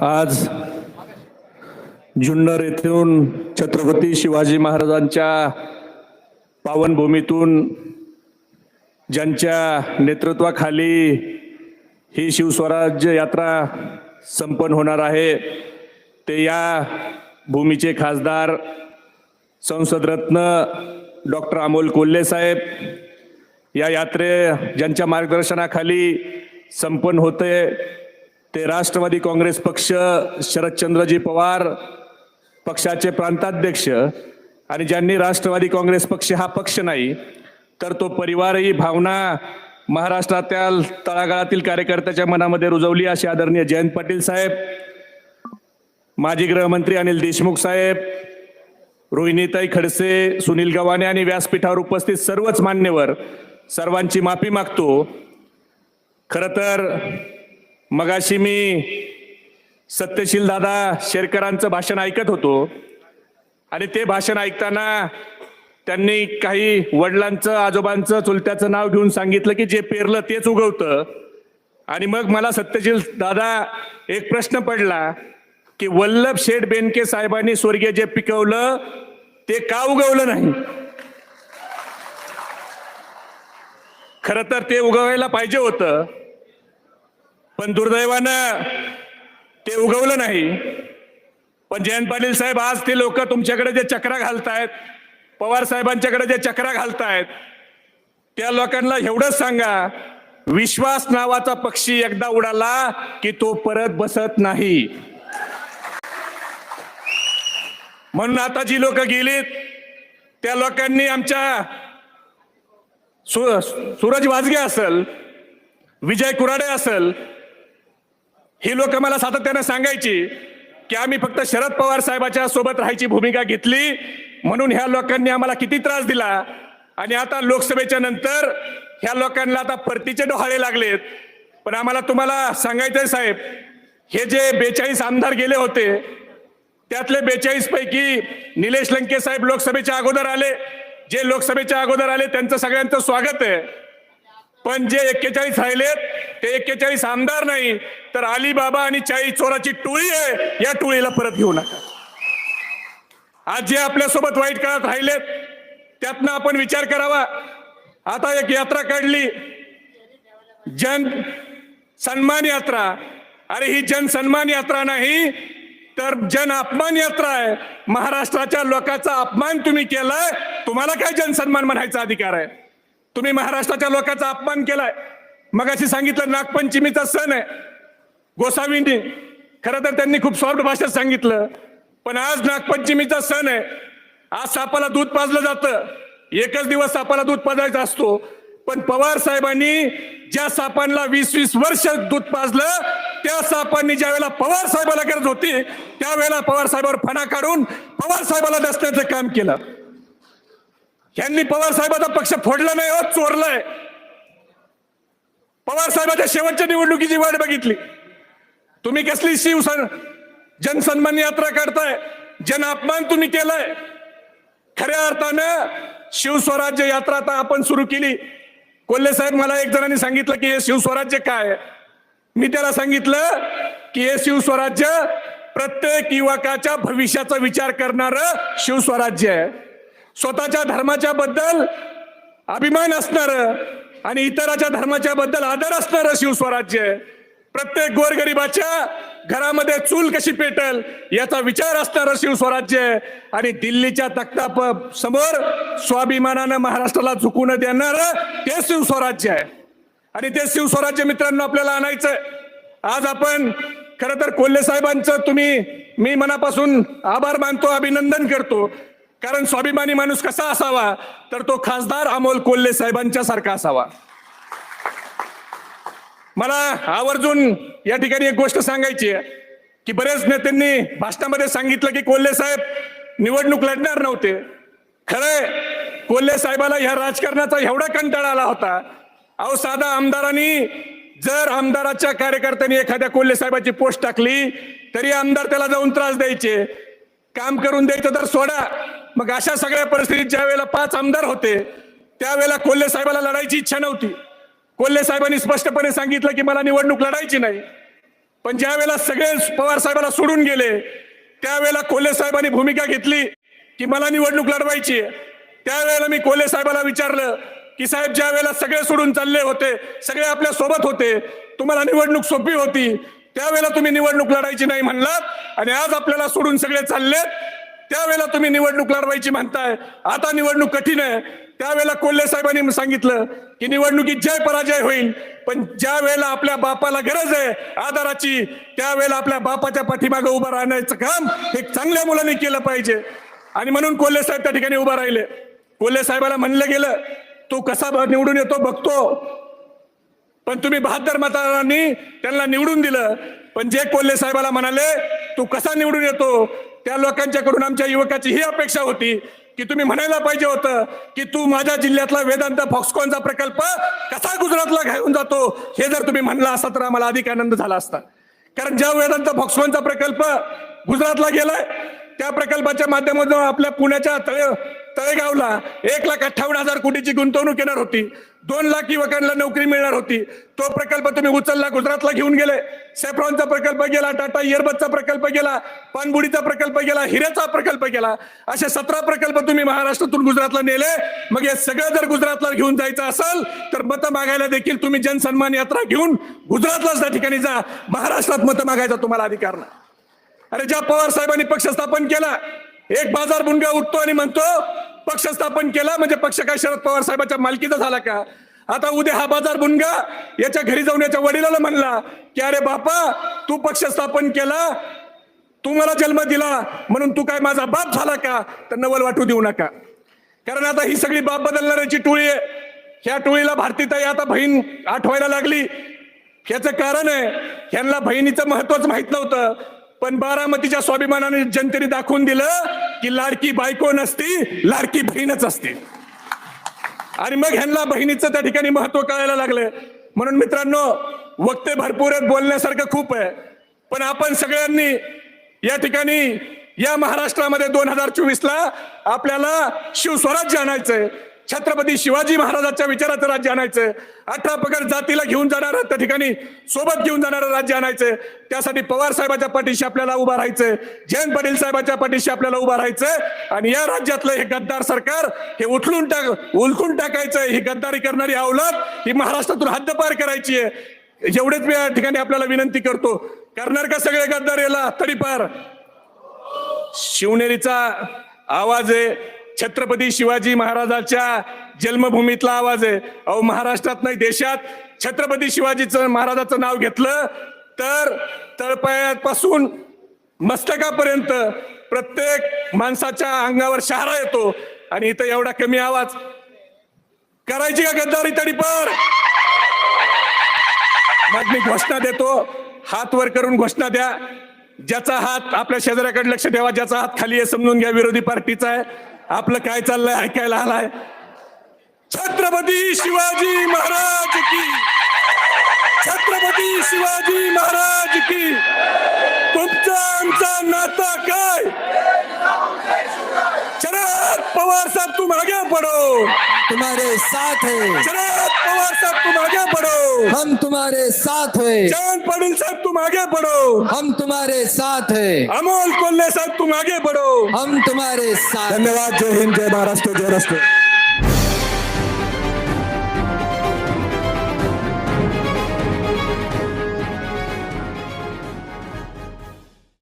आज जुन्नर येथून छत्रपती शिवाजी महाराजांच्या पावनभूमीतून ज्यांच्या नेतृत्वाखाली ही शिवस्वराज्य यात्रा संपन्न होणार आहे ते या भूमीचे खासदार संसदरत्न डॉक्टर अमोल कोल्हे साहेब या यात्रे ज्यांच्या मार्गदर्शनाखाली संपन्न होते ते राष्ट्रवादी काँग्रेस पक्ष शरदचंद्रजी पवार पक्षाचे प्रांताध्यक्ष आणि ज्यांनी राष्ट्रवादी काँग्रेस पक्ष हा पक्ष नाही तर तो परिवारही भावना महाराष्ट्रातल्या तळागाळातील कार्यकर्त्याच्या मनामध्ये रुजवली अशी आदरणीय जयंत पाटील साहेब माजी गृहमंत्री अनिल देशमुख साहेब रोहिणीताई खडसे सुनील गव्हाणे आणि व्यासपीठावर उपस्थित सर्वच मान्यवर सर्वांची माफी मागतो. खरं तर मगाशी मी सत्यशील दादा शेरकरांचं भाषण ऐकत होतो. आणि ते भाषण ऐकताना त्यांनी काही वडिलांचं आजोबांचं चुलत्याचं नाव घेऊन सांगितलं की जे पेरलं तेच उगवतं. आणि मग मला सत्यशील दादा एक प्रश्न पडला की वल्लभ शेठ बेनके साहेबांनी स्वर्गीय जे पिकवलं ते का उगवलं नाही? खर तर ते उगवायला पाहिजे होतं. पण दुर्दैवानं ते उगवलं नाही. पण जयंत पाटील साहेब आज ते लोक तुमच्याकडे जे चक्रा घालतायत पवार साहेबांच्याकडे जे चक्रा घालतायत त्या लोकांना एवढंच सांगा विश्वास नावाचा पक्षी एकदा उडाला की तो परत बसत नाही. म्हणून आता जी लोक गेलीत त्या लोकांनी आमच्या सु- सूरज वाजगे असल विजय कुराडे असल ही लोक मला सातत्यानं सांगायची की आम्ही फक्त शरद पवार साहेबाच्या सोबत राहायची भूमिका घेतली. म्हणून ह्या लोकांनी आम्हाला किती त्रास दिला. आणि आता लोकसभेच्या नंतर ह्या लोकांना आता परतीचे डोहाळे लागलेत. पण आम्हाला तुम्हाला सांगायचंय साहेब हे जे बेचाळीस आमदार गेले होते त्यातले बेचाळीस पैकी निलेश लंके साहेब लोकसभेच्या अगोदर आले. जे लोकसभेच्या अगोदर आले त्यांचं सगळ्यांचं स्वागत आहे. पण जे एक्केचाळीस राहिलेत ते एक्केचाळीस आमदार नाही तर अलिबाबा आणि चाळीस चोराची टोळी आहे या टोळीला परत घेऊ नका. आज जे आपल्यासोबत वाईट काळात राहिलेत त्यातनं आपण विचार करावा. आता एक यात्रा काढली. जन सन्मान यात्रा. अरे ही जन सन्मान यात्रा नाही तर जन अपमान यात्रा आहे. महाराष्ट्राच्या लोकांचा अपमान तुम्ही केलाय तुम्हाला काय जन सन्मान म्हणायचा अधिकार आहे? तुम्ही महाराष्ट्राच्या लोकांचा अपमान केलाय. मग अशी सांगितलं नागपंचमीचा सण आहे. गोसावींनी. खरं तर त्यांनी खूप सॉफ्ट भाषेत सांगितलं. पण आज नागपंचमीचा सण आहे. आज सापाला दूध पाजलं जातं. एकच दिवस सापाला दूध पाजायचा असतो. पण पवार साहेबांनी ज्या सापांना वीस वीस वर्ष दूध पाजलं त्या सापांनी ज्या वेळेला पवार साहेबाला गरज होती त्यावेळेला पवार साहेबावर फणा काढून पवार साहेबाला दसण्याचं काम केलं. यांनी पवार साहेबाचा पक्ष फोडला नाही हो चोरलाय. पवार साहेबाच्या शेवटच्या निवडणुकीची वाट बघितली. तुम्ही कसली शिवसन जनसन्मान यात्रा काढताय जन अपमान तुम्ही केलाय. खऱ्या अर्थानं शिवस्वराज्य यात्रा आता आपण सुरू केली. कोल्हे साहेब मला एक जणांनी सांगितलं की हे शिवस्वराज्य काय? मी त्याला सांगितलं की हे शिवस्वराज्य प्रत्येक युवकाच्या भविष्याचा विचार करणारं शिवस्वराज्य आहे. स्वतःच्या धर्माच्या बद्दल अभिमान असणार आणि इतराच्या धर्माच्या बद्दल आदर असणार शिवस्वराज्य प्रत्येक गोरगरिबाच्या घरामध्ये चूल कशी पेटल याचा विचार असणार शिवस्वराज्य आणि दिल्लीच्या तख्ता समोर स्वाभिमानानं महाराष्ट्राला झुकू न देणार ते शिवस्वराज्य आहे आणि ते शिवस्वराज्य मित्रांनो आपल्याला आणायचंय. आज आपण खर तर कोल्हे साहेबांचं तुम्ही मी मनापासून आभार मानतो अभिनंदन करतो. कारण स्वाभिमानी माणूस कसा असावा तर तो खासदार अमोल कोल्हे साहेबांच्या सारखा असावा. मला आवर्जून या ठिकाणी एक गोष्ट सांगायची आहे की बरेच नेत्यांनी भाषणामध्ये सांगितलं की कोल्हे साहेब निवडणूक लढणार नव्हते. खरंय कोल्हे साहेबाला ह्या राजकारणाचा एवढा कंटाळा आला होता. अहो साधा आमदारांनी जर आमदाराच्या कार्यकर्त्यांनी एखाद्या कोल्हे साहेबाची पोस्ट टाकली तरी आमदार त्याला जाऊन त्रास द्यायचे. काम करून द्यायचं तर सोडा. मग अशा सगळ्या परिस्थितीत ज्या वेळेला पाच आमदार होते त्यावेळेला कोल्हे साहेबाला लढायची इच्छा नव्हती. कोल्हे साहेबांनी स्पष्टपणे सांगितलं की मला निवडणूक लढायची नाही. पण ज्या वेळेला सगळे पवार साहेबाला सोडून गेले त्यावेळेला कोल्हे साहेबांनी भूमिका घेतली की मला निवडणूक लढवायची आहे. त्यावेळेला मी कोल्हे साहेबाला विचारलं की साहेब ज्या वेळेला सगळे सोडून चालले होते सगळे आपल्यासोबत होते तुम्हाला निवडणूक सोपी होती त्यावेळेला तुम्ही निवडणूक लढायची नाही म्हणलात आणि आज आपल्याला सोडून सगळे चाललेत. त्यावेळेला तुम्ही निवडणूक लढवायची म्हणताय. आता निवडणूक कठीण आहे. त्यावेळेला कोल्हे साहेबांनी सांगितलं की निवडणुकीत जय पराजय होईल. पण ज्या वेळेला आपल्या बापाला गरज आहे आधाराची त्यावेळेला आपल्या बापाच्या पाठीमागे उभं राहण्याचं काम हे चांगल्या मुलांनी केलं पाहिजे. आणि म्हणून कोल्हे साहेब त्या ठिकाणी उभा राहिले. कोल्हे साहेबाला म्हणलं गेलं तो कसा निवडून येतो बघतो. पण तुम्ही बहात्तर मतदारांनी त्यांना निवडून दिलं. पण जे कोल्हे साहेबाला म्हणाले तू कसा निवडून येतो? त्या लोकांच्याकडून आमच्या युवकाची ही अपेक्षा होती की तुम्ही म्हणायला पाहिजे होतं की तू माझ्या जिल्ह्यातला वेदांत फॉक्सकॉनचा प्रकल्प कसा गुजरातला घेऊन जातो हे जर तुम्ही म्हणला असता तर आम्हाला अधिक आनंद झाला असता. कारण ज्या वेदांत फॉक्सकॉनचा प्रकल्प गुजरातला गेलाय त्या प्रकल्पाच्या माध्यमातून आपल्या पुण्याच्या तळे तळेगावला एक लाख अठ्ठावन्न हजार कोटीची गुंतवणूक येणार होती. दोन लाख युवकांना नोकरी मिळणार होती. तो प्रकल्प तुम्ही उचलला गुजरातला घेऊन गेले. सेफ्रॉनचा प्रकल्प गेला टाटा इयरबदचा प्रकल्प गेला पानबुडीचा प्रकल्प गेला हिऱ्याचा प्रकल्प गेला. असे सतरा प्रकल्प तुम्ही महाराष्ट्रातून गुजरातला नेले. मग हे सगळं जर गुजरातला घेऊन जायचं असेल तर मतं मागायला देखील तुम्ही जनसन्मान यात्रा घेऊन गुजरातलाच त्या ठिकाणी जा. महाराष्ट्रात मतं मागायचा तुम्हाला अधिकार नाही. अरे ज्या पवार साहेबांनी पक्ष स्थापन केला एक बाजार बुंडगा उठतो आणि म्हणतो पक्ष स्थापन केला म्हणजे पक्ष काय शरद पवार साहेबाच्या मालकीचा झाला का? आता उद्या हा बाजार बुनगा याच्या घरी जाऊन याच्या वडिलाला म्हणला की अरे बापा तू पक्ष स्थापन केला तू मला जन्म दिला म्हणून तू काय माझा बाप झाला का? तर नवल वाटू देऊ नका. कारण आता ही सगळी बाप बदलणाऱ्याची टोळी आहे. ह्या टोळीला भारतीताई आता बहीण आठवायला लागली. ह्याचं कारण आहे ह्यांना बहिणीचं महत्वच माहीत नव्हतं. पण बारामतीच्या स्वाभिमानाने जनतेने दाखवून दिलं की लाडकी बायको नसती लाडकी बहीणच असते. आणि मग ह्यांना बहिणीचं त्या ठिकाणी महत्त्व कळायला लागलं म्हणून मित्रांनो वक्ते भरपूर आहेत बोलण्यासारखं खूप आहे. पण आपण सगळ्यांनी या ठिकाणी या महाराष्ट्रामध्ये दोन हजार चोवीस ला आपल्याला शिवस्वराज्य आणायचंय. छत्रपती शिवाजी महाराजांच्या विचाराचं राज्य आणायचं. अठरा पगड जातीला घेऊन जाणार त्या ठिकाणी सोबत घेऊन जाणारं राज्य आणायचं. त्यासाठी पवार साहेबाच्या पाठीशी आपल्याला उभा राहायचंय जयंत पाटील साहेबाच्या पाठीशी आपल्याला उभा राहायचंय आणि या राज्यातलं हे गद्दार सरकार हे उठलून टाक उलकून टाकायचंय ही गद्दारी करणारी अवलाद ही महाराष्ट्रातून हद्दपार करायची आहे. एवढेच मी या ठिकाणी आपल्याला विनंती करतो. करणार का सगळे गद्दार याला? तडीपार शिवनेरीचा आवाज आहे. छत्रपती शिवाजी महाराजाच्या जन्मभूमीतला आवाज आहे. अहो महाराष्ट्रात नाही देशात छत्रपती शिवाजीचं महाराजाचं नाव घेतलं तर तळपायापासून मस्तकापर्यंत प्रत्येक माणसाच्या अंगावर शहारा येतो आणि इथं एवढा कमी आवाज. करायची का गद्दारी तरी पर मग मी घोषणा देतो. हात वर करून घोषणा द्या. ज्याचा हात आपल्या शेजाऱ्याकडे लक्ष ठेवा ज्याचा हात खाली आहे समजून घ्या विरोधी पार्टीचा आहे. आपलं काय चाललंय? ऐकायला आलाय? छत्रपती शिवाजी महाराज की. छत्रपती शिवाजी महाराज की. तुमचा आमचा नाता काय? शरद पवार साहब तुम आगे बढ़ो तुम्हारे साथ है. शरद पवार साहब तुम आगे बढ़ो। हम तुम्हारे साथ है। जयंत पाटील साहब तुम आगे बढ़ो। हम तुम्हारे साथ है। अमोल कोल्हे साहब तुम आगे बढ़ो। हम तुम्हारे साथ धन्यवाद जय हिंद जय महाराष्ट्र जय राष्ट्र।